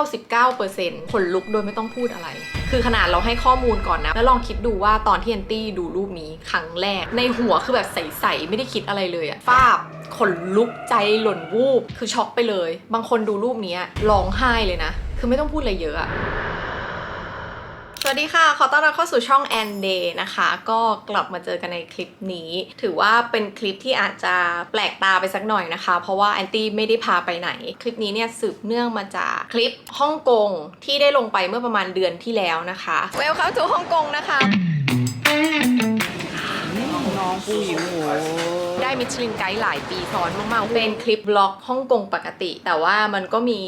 99%ขนลุกโดยไม่ต้องพูดอะไร คือขนาดเราให้ข้อมูลก่อนนะ แล้วลองคิดดูว่าตอนที่แอนตี้ดูรูปนี้ครั้งแรก ในหัวคือแบบใสๆไม่ได้คิดอะไรเลยอะฟาบขนลุกใจหล่นวูบคือช็อกไปเลย บางคนดูรูปนี้ร้องไห้เลยนะ คือไม่ต้องพูดอะไรเยอะอะ สวัสดีค่ะ ขอต้อนรับเข้าสู่ช่อง a n Day นะคะ ก็กลับมาเจอกันในคลิปนี้ ถือว่าเป็นคลิปที่อาจจะแปลกตาไปสักหน่อยนะคะ เพราะว่าแอนตี้ไม่ได้พาไปไหน คลิปนี้เนี่ยสืบเนื่องมาจากคลิปฮ่องกงที่ได้ลงไปเมื่อประมาณเดือนที่แล้วนะคะ Welcome to ฮ่องกงนะคะ น้องผู้หญิงโห ได้มิชลินไกด์หลายปีซ้อนมากๆ เป็นคลิปบล็อกฮ่องกงปกติ แต่ว่ามันก็มี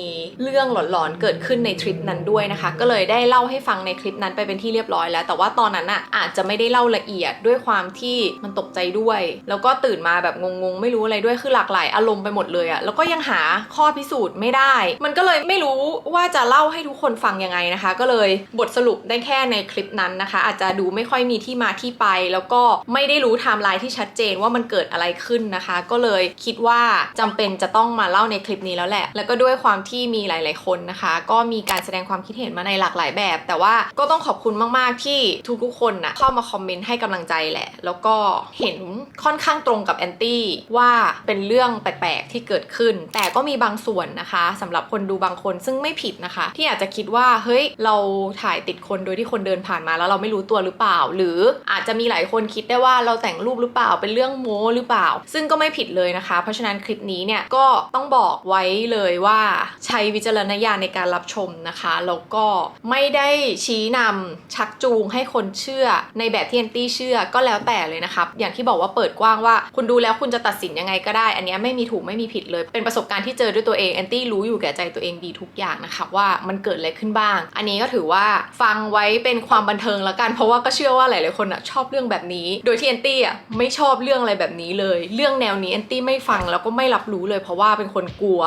เรื่องหลอนๆเกิดขึ้นในทริปนั้นด้วยนะคะ ก็เลยได้เล่าให้ฟังในคลิปนั้นไปเป็นที่เรียบร้อยแล้ว แต่ว่าตอนนั้นอะอาจจะไม่ได้เล่าละเอียดด้วยความที่มันตกใจด้วย แล้วก็ตื่นมาแบบงงๆ ไม่รู้อะไรด้วยคือหลากหลายอารมณ์ไปหมดเลยอะแล้วก็ยังหาข้อพิสูจน์ไม่ได้ มันก็เลยไม่รู้ว่าจะเล่าให้ทุกคนฟังยังไงนะคะ ก็เลยบทสรุปได้แค่ในคลิปนั้นนะคะ อาจจะดูไม่ค่อยมีที่มาที่ไป แล้วก็ไม่ได้รู้ไทม์ไลน์ที่ชัดเจนว่ามันเกิดอะไรขึ้นนะคะ ก็เลยคิดว่าจำเป็นจะต้องมาเล่าในคลิปนี้แล้วแหละ แล้วก็ด้วยความที่มีหลาย ๆ คนนะคะ ก็มีการแสดงความคิดเห็นมาในหลากหลายแบบ แต่ว่าก็ต้องขอบคุณมาก ๆ ที่ทุก ๆ คนนะเข้ามาคอมเมนต์ให้กำลังใจแหละ แล้วก็เห็นค่อนข้างตรงกับแอนตี้ว่าเป็นเรื่องแปลก ๆ ที่เกิดขึ้น แต่ก็มีบางส่วนนะคะสำหรับคนดูบางคนซึ่งไม่ผิดนะคะ ที่อาจจะคิดว่าเฮ้ยเราถ่ายติดคนโดยที่คนเดินผ่านมาแล้วเราไม่รู้ตัวหรือเปล่า หรืออาจจะมีหลายคนคิดได้ว่าเราแต่งรูปหรือเปล่าเป็นเรื่องโม้หรือเปล่าซึ่งก็ไม่ผิดเลยนะคะ เพราะฉะนั้นคลิปนี้เนี่ยก็ต้องบอกไว้เลยว่าใช้วิจารณญาณในการรับชมนะคะ แล้วก็ไม่ได้ชี้นำชักจูงให้คนเชื่อในแบบที่แอนตี้เชื่อก็แล้วแต่เลยนะครับอย่างที่บอกว่าเปิดกว้างว่า คุณดูแล้วคุณจะตัดสินยังไงก็ได้ อันนี้ไม่มีถูกไม่มีผิดเลย เป็นประสบการณ์ที่เจอด้วยตัวเองแอนตี้รู้อยู่แก่ใจตัวเองดีทุกอย่างนะคะว่ามันเกิดอะไรขึ้นบ้าง อันนี้ก็ถือว่าฟังไว้เป็นความบันเทิงแล้วกันเพราะว่าก็เชื่อว่าหลายๆคนอะชอบเรื่องแบบนี้ โดยที่แอนตี้อะไม่ชอบเรื่องอะไรแบบนี้เลยเรื่องแนวนี้แอนตี้ไม่ฟังแล้วก็ไม่รับรู้เลย เพราะว่าเป็นคนกลัว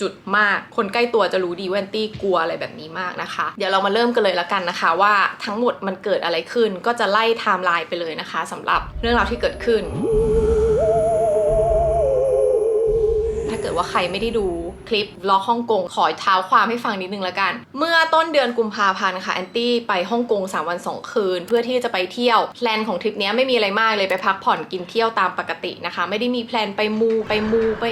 จุดๆมาก คนใกล้ตัวจะรู้ดีว่าแอนตี้กลัวอะไรแบบนี้มากนะคะ เดี๋ยวเรามาเริ่มกันเลยละกันนะคะ ว่าทั้งหมดมันเกิดอะไรขึ้น ก็จะไล่ไทม์ไลน์ไปเลยนะคะสำหรับเรื่องราวที่เกิดขึ้น ถ้าเกิดว่าใครไม่ได้ดู คลิปล็อกฮ่องกงขอเท้าความให้ฟังนิดนึงละกัน เมื่อต้นเดือนกุมภาพันธ์ค่ะแอนตี้ไปฮ่องกง3วัน2 คืน เพื่อที่จะไปเที่ยวแพลนของทริปนี้ไม่มีอะไรมากเลยไปพักผ่อนกินเที่ยวตามปกตินะคะ ไม่ได้มีแพลนไปมูไปมูไป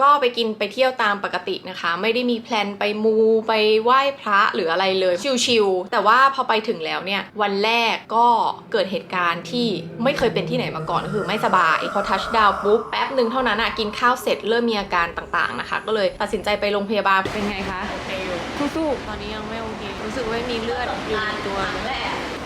ก็ไปกินไปเที่ยวตามปกตินะคะ ไม่ได้มีแพลนไปมูไปไหว้พระหรืออะไรเลย ชิลๆแต่ว่าพอไปถึงแล้วเนี่ย วันแรกก็เกิดเหตุการณ์ที่ไม่เคยเป็นที่ไหนมาก่อนก็คือไม่สบาย พอทัชดาวปุ๊บแป๊บหนึ่งเท่านั้นอะกินข้าวเสร็จเริ่มมีอาการต่างๆนะคะ ก็เลยตัดสินใจไปโรงพยาบาลเป็นไงคะโอเคอยู่สู้ตอนนี้ยังไม่โอเครู้สึกว่ามีเลือดอยู่ในตัว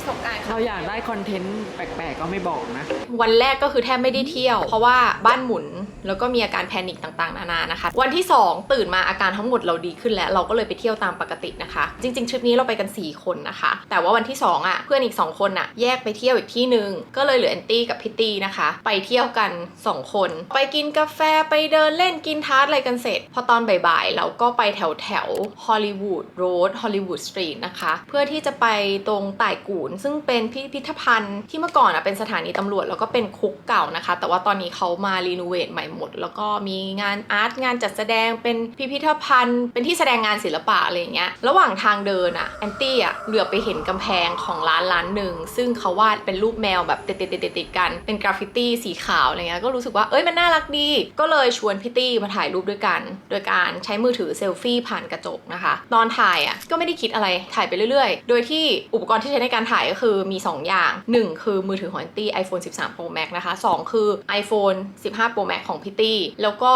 ประสบการณ์ๆเราอยากได้คอนเทนต์แปลกๆก็ไม่บอกนะ วันแรกก็คือแทบไม่ได้เที่ยว เพราะว่าบ้านหมุนแล้วก็มีอาการแพนิคต่างๆ นานานะคะ วันที่ 2 ตื่นมาอาการทั้งหมดเราดีขึ้นแล้ว เราก็เลยไปเที่ยวตามปกตินะคะ จริงๆทริปนี้เราไปกัน 4 คนนะคะ แต่ว่าวันที่ 2อะเพื่อนอีก 2 คนอะแยกไปเที่ยวอีกที่หนึ่งก็เลยเหลือแอนตี้กับพิตตี้นะคะ ไปเที่ยวกัน 2 คน ไปกินกาแฟไปเดินเล่นกินทาร์ตอะไรกันเสร็จ พอตอนบ่ายๆเราก็ไปแถวแถวฮอลลีวูดโรดฮอลลีวูดสตรีทนะคะเพื่อที่จะไปตรงต่ายกูนซึ่งเป็นพิพิธภัณฑ์ที่เมื่อก่อนอะเป็นสถานีตำรวจแล้วก็เป็นคุกเก่านะคะ แต่ว่าตอนนี้เขามารีโนเวทใหม่หมด แล้วก็มีงานอาร์ตงานจัดแสดงเป็นพิพิธภัณฑ์ เป็นที่แสดงงานศิลปะอะไรอย่างเงี้ย ระหว่างทางเดินอะแอนตี้อะเหลือไปเห็นกำแพงของร้านร้านหนึ่งซึ่งเขาวาดเป็นรูปแมวแบบติดติดติดติดกันเป็นกราฟฟิตี้สีขาวอะไรเงี้ยก็รู้สึกว่าเอ้ยมันน่ารักดี ก็เลยชวนพี่ตี้มาถ่ายรูปด้วยกัน โดยการใช้มือถือเซลฟี่ผ่านกระจกนะคะ ตอนถ่ายอะก็ไม่ได้คิดอะไรถ่ายไปเรื่อยๆ โดยที่อุปกรณ์ที่ใช้ในการถ่ายก็คือมี 2 อย่าง 1 คือมือถือของแอนตี้ iPhone 13 Pro Max นะคะ 2 คือ iPhone 15 Pro Max ของพี่ตี้ แล้วก็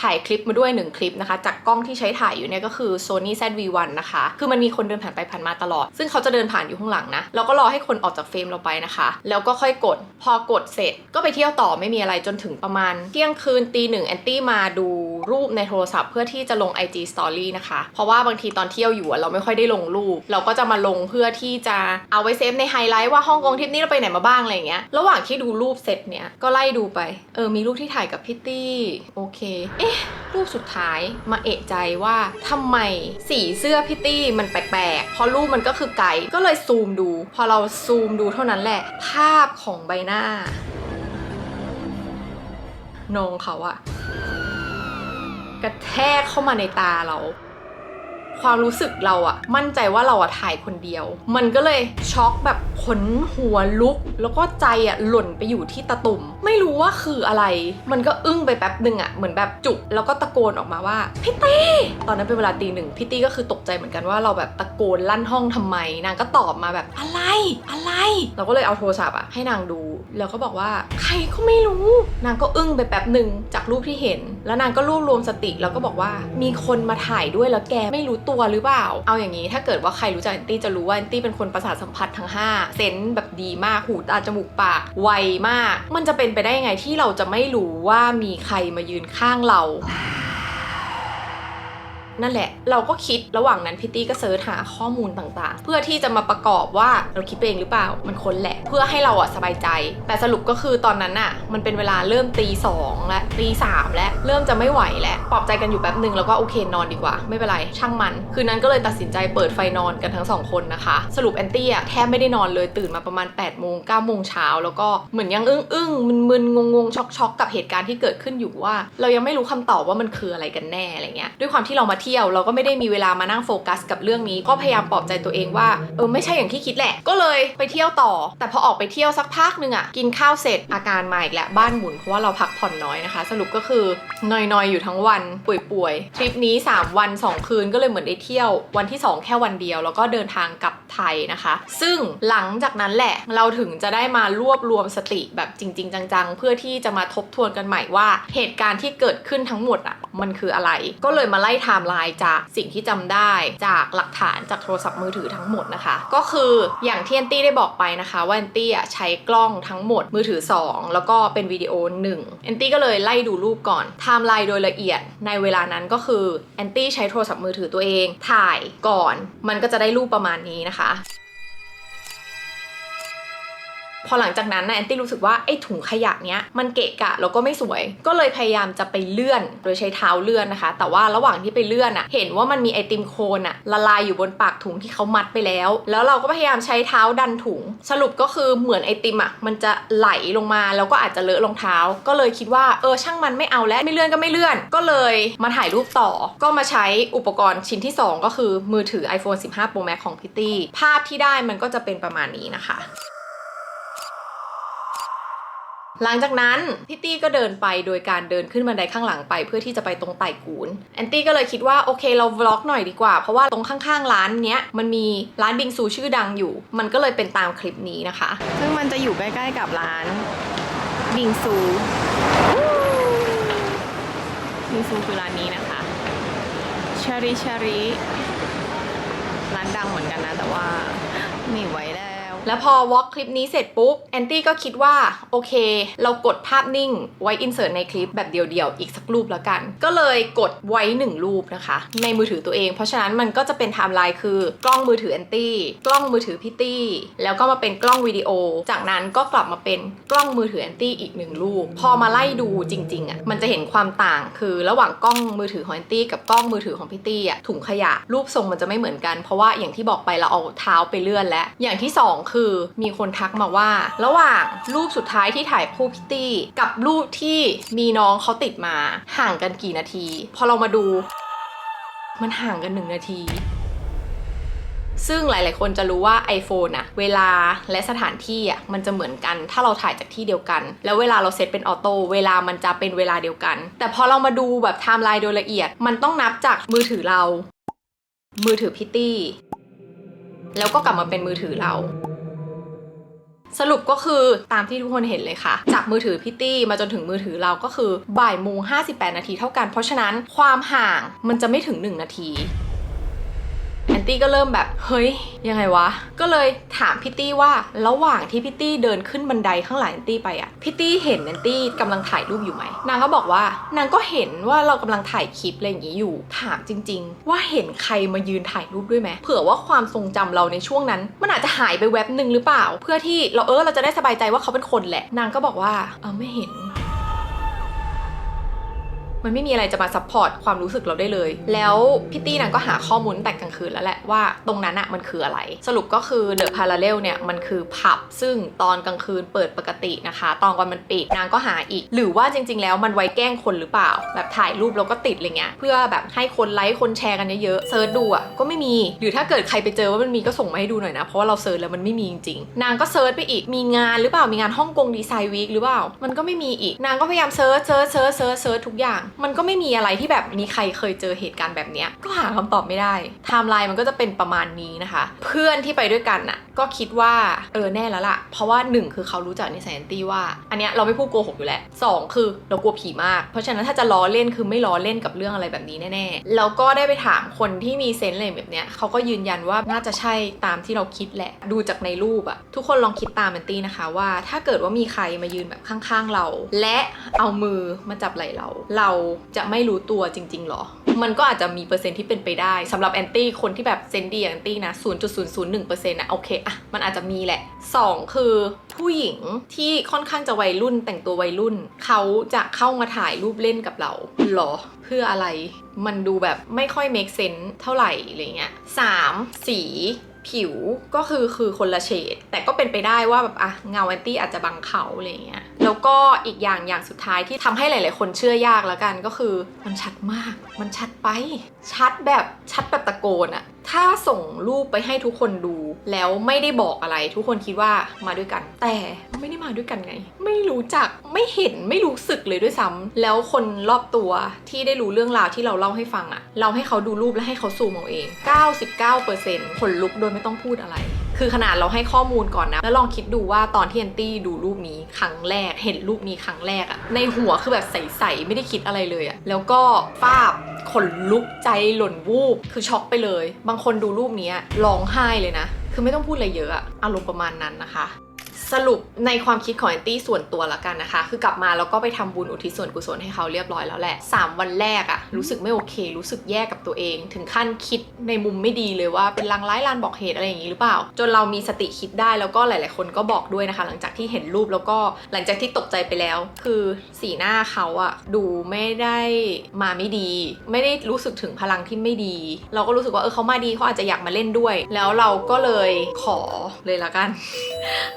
ถ่ายคลิปมาด้วย 1 คลิปนะคะ จากกล้องที่ใช้ถ่ายอยู่เนี่ยก็คือ Sony ZV-1 นะคะ คือมันมีคนเดินผ่านไปผ่านมาตลอด ซึ่งเขาจะเดินผ่านอยู่ข้างหลังนะ เราก็รอให้คนออกจากเฟรมเราไปนะคะ แล้วก็ค่อยกด พอกดเสร็จ ก็ไปเที่ยวต่อไม่มีอะไรจนถึงประมาณเที่ยงคืนตีหนึ่งแอนตี้มาดูรูปในโทรศัพท์เพื่อที่จะลง IG Story นะคะ เพราะว่าบางทีตอนเที่ยวอยู่อะเราไม่ค่อยได้ลงรูป เราก็จะมาลงเพื่อที่จะเอาไว้เซฟในไฮไลท์ว่าฮ่องกงทริปนี้เราไปไหนมาบ้างอะไรเงี้ย ระหว่างที่ดูรูปเสร็จเนี่ยก็ไล่ดูไป เออ มีรูปที่ถ่ายกับพิตตี้ โอเค เอ๊ะ รูปสุดท้ายมาเอะใจว่าทำไมสีเสื้อพิตตี้มันแปลกๆ เพราะรูปมันก็คือไก่ก็เลยซูมดู พอเราซูมดูเท่านั้นแหละ ภาพของใบหน้าน้องเขาอะ กระแทกเข้ามาในตาเรา ความรู้สึกเราอะมั่นใจว่าเราอะถ่ายคนเดียว มันก็เลยช็อกแบบขนหัวลุก แล้วก็ใจอะหล่นไปอยู่ที่ตะตุ่ม ไม่รู้ว่าคืออะไร มันก็อึ้งไปแป๊บหนึ่งอะเหมือนแบบจุกแล้วก็ตะโกนออกมาว่าพี่ตี้ตอนนั้นเป็นเวลาตีหนึ่งพี่ตี้ก็คือตกใจเหมือนกันว่าเราแบบตะโกนลั่นห้องทำไม นางก็ตอบมาแบบอะไรอะไร เราก็เลยเอาโทรศัพท์อะให้นางดู แล้วก็บอกว่าใครก็ไม่รู้ นางก็อึ้งไปแป๊บหนึ่งจากรูปที่เห็น แล้วนางก็รวบรวมสติแล้วก็บอกว่ามีคนมาถ่ายด้วยแล้วแกไม่รู้ตัวหรือเปล่า เอาอย่างนี้ ถ้าเกิดว่าใครรู้จักแอนตี้จะรู้ว่าแอนตี้เป็นคนประสาทสัมผัสทั้ง 5 เซนส์แบบดีมากหูตาจมูกปากไวมาก มันจะเป็นไปได้ยังไงที่เราจะไม่รู้ว่ามีใครมายืนข้างเรา นั่นแหละ เราก็คิดระหว่างนั้นพี่ตี้ก็เซิร์ชหาข้อมูลต่างๆ เพื่อที่จะมาประกอบว่าเราคิดเองหรือเปล่ามันค้นแหละ เพื่อให้เราอะสบายใจ แต่สรุปก็คือตอนนั้นอะ มันเป็นเวลาเริ่มตีสองและตีสามและเริ่มจะไม่ไหวแล้วปลอบใจกันอยู่แป๊บหนึ่งแล้วก็โอเคนอนดีกว่า ไม่เป็นไรช่างมัน คืนนั้นก็เลยตัดสินใจเปิดไฟนอนกันทั้งสองคนนะคะ สรุปแอนตี้อะแทบไม่ได้นอนเลยตื่นมาประมาณ8ปดโมงเก้าโมงเช้าแล้วก็เหมือนยังอึ้งอึ้งมึนมึนงงงช็อกช็อกกับเหตุการณ์ที่เกิดขึ้นอยู่ว่า เรายังไม่รู้คำตอบว่ามันคืออะไรกันแน่อะไรเงี้ยด้วยความที่เรามาเทยว เราก็ไม่ได้มีเวลามานั่งโฟกัสกับเรื่องนี้ก็พยายามปลอบใจตัวเองว่าเออไม่ใช่อย่างที่คิดแหละ ก็เลยไปเที่ยวต่อ แต่พอออกไปเที่ยวสักพักหนึ่งอะกินข้าวเสร็จอาการมาอีกแล้วบ้านหมุนเพราะว่าเราพักผ่อนน้อยนะคะ สรุปก็คือนอยๆอยู่ทั้งวันป่วยๆทริปนี้ 3 วัน 2 คืนก็เลยเหมือนได้เที่ยว วันที่ 2 แค่วันเดียว แล้วก็เดินทางกลับไทยนะคะ ซึ่งหลังจากนั้นแหละเราถึงจะได้มารวบรวมสติแบบจริง ๆ จังๆ เพื่อที่จะมาทบทวนกันใหม่ว่า เหตุการณ์ที่เกิดขึ้นทั้งหมดอะมันคืออะไร ก็เลยมาไล่ไทม์ไลน์จากสิ่งที่จำได้จากหลักฐานจากโทรศัพท์มือถือทั้งหมดนะคะ ก็คืออย่างที่แอนตี้ได้บอกไปนะคะว่าแอนตี้ใช้กล้องทั้งหมดมือถือ 2 แล้วก็เป็นวิดีโอ1แอนตี้ก็เลยไล่ดูรูปก่อนไทม์ไลน์โดยละเอียดในเวลานั้นก็คือแอนตี้ใช้โทรศัพท์มือถือตัวเอง ถ่ายก่อน มันก็จะได้รูปประมาณนี้นะคะ พอหลังจากนั้นนะแอนตี้รู้สึกว่าไอ้ถุงขยะเนี้ยมันเกะกะแล้วก็ไม่สวย ก็เลยพยายามจะไปเลื่อน โดยใช้เท้าเลื่อนนะคะ แต่ว่าระหว่างที่ไปเลื่อนอะเห็นว่ามันมีไอติมโคนอะละลายอยู่บนปากถุงที่เขามัดไปแล้ว แล้วเราก็พยายามใช้เท้าดันถุง สรุปก็คือเหมือนไอติมอะมันจะไหลลงมาแล้วก็อาจจะเลอะรองเท้า ก็เลยคิดว่าเออช่างมันไม่เอาแล้วไม่เลื่อนก็ไม่เลื่อน ก็เลยมาถ่ายรูปต่อ ก็มาใช้อุปกรณ์ชิ้นที่สองก็คือมือถือ iPhone 15 Pro Max ของพิตตี้ภาพที่ได้มันก็จะเป็นประมาณนี้นะคะ หลังจากนั้นพี่ตี้ก็เดินไปโดยการเดินขึ้นบันไดข้างหลังไป เพื่อที่จะไปตรงไต่กูนแอนตี้ก็เลยคิดว่าโอเคเราวล็อกหน่อยดีกว่า เพราะว่าตรงข้างๆร้านเนี้ยมันมีร้านบิงซูชื่อดังอยู่ มันก็เลยเป็นตามคลิปนี้นะคะ ซึ่งมันจะอยู่ใกล้ๆกับร้านบิงซูบิงซูคือร้านนี้นะคะชาริชาริร้านดังเหมือนกันนะแต่ว่าไม่ไหวแล้ว แล้วพอวอล์กคลิปนี้เสร็จปุ๊บแอนตี้ก็คิดว่าโอเค เรากดภาพนิ่งไว้อินเสิร์ตในคลิปแบบเดียวๆ อีกสักรูปแล้วกัน ก็เลยกดไว้หนึ่งรูปนะคะ ในมือถือตัวเอง เพราะฉะนั้นมันก็จะเป็นไทม์ไลน์คือกล้องมือถือแอนตี้กล้องมือถือพี่ตี้แล้วก็มาเป็นกล้องวิดีโอ จากนั้นก็กลับมาเป็นกล้องมือถือแอนตี้อีกหนึ่งรูป พอมาไล่ดูจริงๆอะมันจะเห็นความต่างคือระหว่างกล้องมือถือของแอนตี้กับกล้องมือถือของพี่ตี้อะถุงขยะรูปทรงมันจะไม่เหมือนกันเพราะว่าอย่างที่บอกไปเราเอาเท้าไปเลื่อนแล้วอย่างที่สอคือมีคนทักมาว่า ระหว่างรูปสุดท้ายที่ถ่ายคู่พี่ตี้กับรูปที่มีน้องเขาติดมาห่างกันกี่นาที พอเรามาดู มันห่างกันหนึ่งนาทีซึ่งหลาย ๆ คนจะรู้ว่า iPhone อะเวลาและสถานที่อะมันจะเหมือนกัน ถ้าเราถ่ายจากที่เดียวกัน แล้วเวลาเราเซตเป็นออโต้เวลามันจะเป็นเวลาเดียวกัน แต่พอเรามาดูแบบไทม์ไลน์โดยละเอียด มันต้องนับจากมือถือเรา มือถือพิตตี้ แล้วก็กลับมาเป็นมือถือเรา สรุปก็คือตามที่ทุกคนเห็นเลยค่ะ จากมือถือพิตตี้มาจนถึงมือถือเราก็คือบ่ายโมง58 นาทีเท่ากัน เพราะฉะนั้นความห่างมันจะไม่ถึง 1 นาที ตี้ก็เริ่มแบบเฮ้ยยังไงวะ ก็เลยถามพิตตี้ว่าระหว่างที่พิตตี้เดินขึ้นบันไดข้างหลังแอนตี้ไปอะพิตตี้เห็นแอนตี้กำลังถ่ายรูปอยู่ไหมนางก็บอกว่านางก็เห็นว่าเรากำลังถ่ายคลิปอะไรอย่างนี้อยู่ ถามจริง ๆ ว่าเห็นใครมายืนถ่ายรูปด้วยไหมเผื่อว่าความทรงจำเราในช่วงนั้น มันอาจจะหายไปแวบหนึ่งหรือเปล่า เพื่อที่เราเออเราจะได้สบายใจว่าเขาเป็นคนแหละ นางก็บอกว่าเออไม่เห็น มันไม่มีอะไรจะมาซัพพอร์ตความรู้สึกเราได้เลย แล้วพี่ตี้นางก็หาข้อมูลแต่กลางคืนแล้วแหละว่าตรงนั้นอะมันคืออะไร สรุปก็คือเดอะพาราเรลเนี่ยมันคือผับซึ่งตอนกลางคืนเปิดปกตินะคะ ตอนกลางวันมันปิดนางก็หาอีก หรือว่าจริง ๆ แล้วมันไว้แกล้งคนหรือเปล่า แบบถ่ายรูปแล้วก็ติดอะไรเงี้ยเพื่อแบบให้คนไลค์คนแชร์กันเยอะๆเซิร์ชดูอะก็ไม่มี หรือถ้าเกิดใครไปเจอว่ามันมีก็ส่งมาให้ดูหน่อยนะเพราะว่าเราเซิร์ชแล้วมันไม่มีจริงๆนางก็เซิร์ชไปอีกมีงานหรือเปล่ามีงานฮ่องกงดีไซน์วีคหรือเปล่ามันก็ไม่มีอีกนางก็พยายามเซิร์ชเซิร์ชเซิร์ชเซิร์ชทุกอย่างมันก็ไม่มีอะไรที่แบบมีใครเคยเจอเหตุการณ์แบบเนี้ยก็หาคำตอบไม่ได้ไทม์ไลน์มันก็จะเป็นประมาณนี้นะคะ เพื่อนที่ไปด้วยกันน่ะก็คิดว่าเออแน่แล้วล่ะ เพราะว่าหนึ่งคือเขารู้จักนิสัยแอนตี้ว่า อันเนี้ยเราไม่พูดโกหกอยู่แล้วสองคือเรากลัวผีมาก เพราะฉะนั้นถ้าจะล้อเล่นคือไม่ล้อเล่นกับเรื่องอะไรแบบนี้แน่ๆแล้วก็ได้ไปถามคนที่มีเซนส์อะไรแบบเนี้ยเขาก็ยืนยันว่าน่าจะใช่ตามที่เราคิดแหละ ดูจากในรูปอะทุกคนลองคิดตามแอนตี้นะคะว่า ถ้าเกิดว่ามีใครมายืนแบบข้างๆเรา และเอามือมาจับไหล่เราเราจะไม่รู้ตัวจริง ๆ หรอ มันก็อาจจะมีเปอร์เซ็นที่เป็นไปได้สำหรับแอนตี้คนที่แบบเซนดีอย่างแอนตี้นะ 0.001%นะโอเคอะมันอาจจะมีแหละ 2 คือผู้หญิงที่ค่อนข้างจะวัยรุ่นแต่งตัววัยรุ่น เขาจะเข้ามาถ่ายรูปเล่นกับเราหรอ เพื่ออะไรมันดูแบบไม่ค่อย make sense เท่าไหร่อะไรเงี้ย 3. สีผิวก็คือคือคนละเฉดแต่ก็เป็นไปได้ว่าแบบอะเงาแอนตี้อาจจะบังเขาอะไรเงี้ย แล้วก็อีกอย่างอย่างสุดท้ายที่ทำให้หลาย ๆ คนเชื่อยากแล้วกันก็คือมันชัดมาก มันชัดไป ชัดแบบชัดแบบตะโกนอะถ้าส่งรูปไปให้ทุกคนดู แล้วไม่ได้บอกอะไร ทุกคนคิดว่ามาด้วยกัน แต่ไม่ได้มาด้วยกันไง ไม่รู้จักไม่เห็นไม่รู้สึกเลยด้วยซ้ำแล้วคนรอบตัวที่ได้รู้เรื่องราวที่เราเล่าให้ฟังอะเราให้เขาดูรูปและให้เขาซูมเอาเอง 99%ขนลุกโดยไม่ต้องพูดอะไร คือขนาดเราให้ข้อมูลก่อนนะ แล้วลองคิดดูว่าตอนที่แอนตี้ดูรูปนี้ครั้งแรก เห็นรูปนี้ครั้งแรกอะในหัวคือแบบใสๆไม่ได้คิดอะไรเลยอะแล้วก็ฟาบขนลุกใจหล่นวูบคือช็อกไปเลย บางคนดูรูปนี้ร้องไห้เลยนะ คือไม่ต้องพูดอะไรเยอะอะอารมณ์ประมาณนั้นนะคะ สรุปในความคิดของแอนตี้ส่วนตัวละกันนะคะ คือกลับมาแล้วก็ไปทำบุญอุทิศส่วนกุศลให้เขาเรียบร้อยแล้วแหละ 3 วันแรกอะรู้สึกไม่โอเค รู้สึกแย่กับตัวเอง ถึงขั้นคิดในมุมไม่ดีเลยว่าเป็นลางร้ายลานบอกเหตุอะไรอย่างนี้หรือเปล่า จนเรามีสติคิดได้แล้วก็หลาย ๆ คนก็บอกด้วยนะคะ หลังจากที่เห็นรูปแล้วก็หลังจากที่ตกใจไปแล้ว คือสีหน้าเขาอะดูไม่ได้มาไม่ดี ไม่ได้รู้สึกถึงพลังที่ไม่ดี เราก็รู้สึกว่าเออเขามาดีเขาอาจจะอยากมาเล่นด้วย แล้วเราก็เลยขอเลยละกัน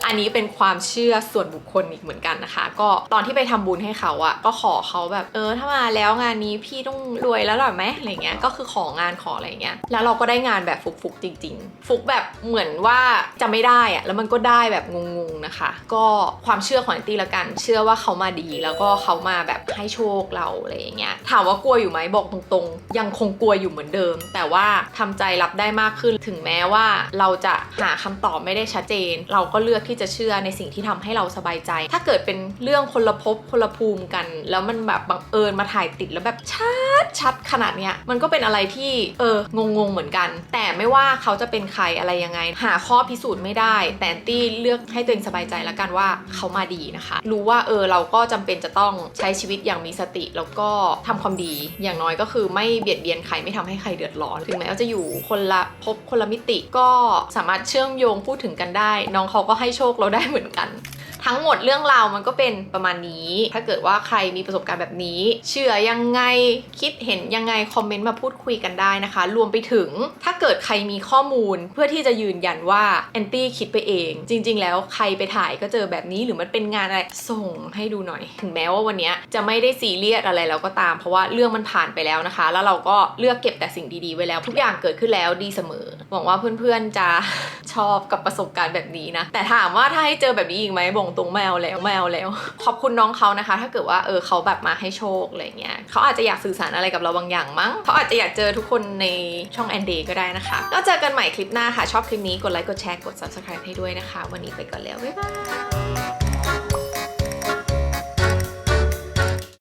อันนี้เป็นความเชื่อส่วนบุคคลอีกเหมือนกันนะคะ ก็ตอนที่ไปทำบุญให้เขาอะก็ขอเขาแบบเออถ้ามาแล้วงานนี้พี่ต้องรวยแล้วหรอไหมอะไรเงี้ยก็คือของานขออะไรเงี้ยแล้วเราก็ได้งานแบบฟุกๆจริง ๆ ฟุกแบบเหมือนว่าจะไม่ได้อะแล้วมันก็ได้แบบงงๆนะคะ ก็ความเชื่อของแอนตี้ละกัน เชื่อว่าเขามาดีแล้วก็เขามาแบบให้โชคเราอะไรอย่างเงี้ยถามว่ากลัวอยู่ไหมบอกตรงๆ ยังคงกลัวอยู่เหมือนเดิม แต่ว่าทำใจรับได้มากขึ้นถึงแม้ว่าเราจะหาคำตอบไม่ได้ชัดเจน เราก็เลือกที่จะเชื่อในสิ่งที่ทำให้เราสบายใจ ถ้าเกิดเป็นเรื่องคนละภพคนละภูมิกัน แล้วมันแบบบังเอิญมาถ่ายติดแล้วแบบชัดชัดขนาดเนี้ยมันก็เป็นอะไรที่เอองงงๆเหมือนกัน แต่ไม่ว่าเขาจะเป็นใครอะไรยังไง หาข้อพิสูจน์ไม่ได้ แต่ตี้เลือกให้ตัวเองสบายใจแล้วกันว่าเขามาดีนะคะ รู้ว่าเออเราก็จำเป็นจะต้องใช้ชีวิตอย่างมีสติแล้วก็ทำความดีอย่างน้อยก็คือไม่เบียดเบียนใครไม่ทำให้ใครเดือดร้อนถึงแม้ว่าจะอยู่คนละภพคนละมิติก็สามารถเชื่อมโยงพูดถึงกันได้ น้องเขาก็ให้โชคเราได้เหมือนกัน ทั้งหมดเรื่องราวมันก็เป็นประมาณนี้ ถ้าเกิดว่าใครมีประสบการณ์แบบนี้ เชื่อยังไงคิดเห็นยังไงคอมเมนต์มาพูดคุยกันได้นะคะ รวมไปถึงถ้าเกิดใครมีข้อมูลเพื่อที่จะยืนยันว่าแอนตี้คิดไปเอง จริง ๆ แล้วใครไปถ่ายก็เจอแบบนี้หรือมันเป็นงานอะไรส่งให้ดูหน่อย ถึงแม้ว่าวันนี้จะไม่ได้ซีเรียสอะไรแล้วก็ตาม เพราะว่าเรื่องมันผ่านไปแล้วนะคะ แล้วเราก็เลือกเก็บแต่สิ่งดีๆไว้แล้ว ทุกอย่างเกิดขึ้นแล้วดีเสมอ หวังว่าเพื่อนๆจะชอบกับประสบการณ์แบบนี้นะ แต่ถามว่าถ้าให้เจอแบบนี้อีกไหมบ่งตรงแมวแล้วแมวแล้ว ขอบคุณน้องเขานะคะ ถ้าเกิดว่าเออเขาแบบมาให้โชคอะไรเงี้ยเขาอาจจะอยากสื่อสารอะไรกับเราบางอย่างมั้งเขาอาจจะอยากเจอทุกคนในช่องแอนเดย์ก็ได้นะคะก็เจอกันใหม่คลิปหน้าค่ะ ชอบคลิปนี้กดไลค์กดแชร์กด subscribe ให้ด้วยนะคะ วันนี้ไปก่อนแล้วบ๊ายบาย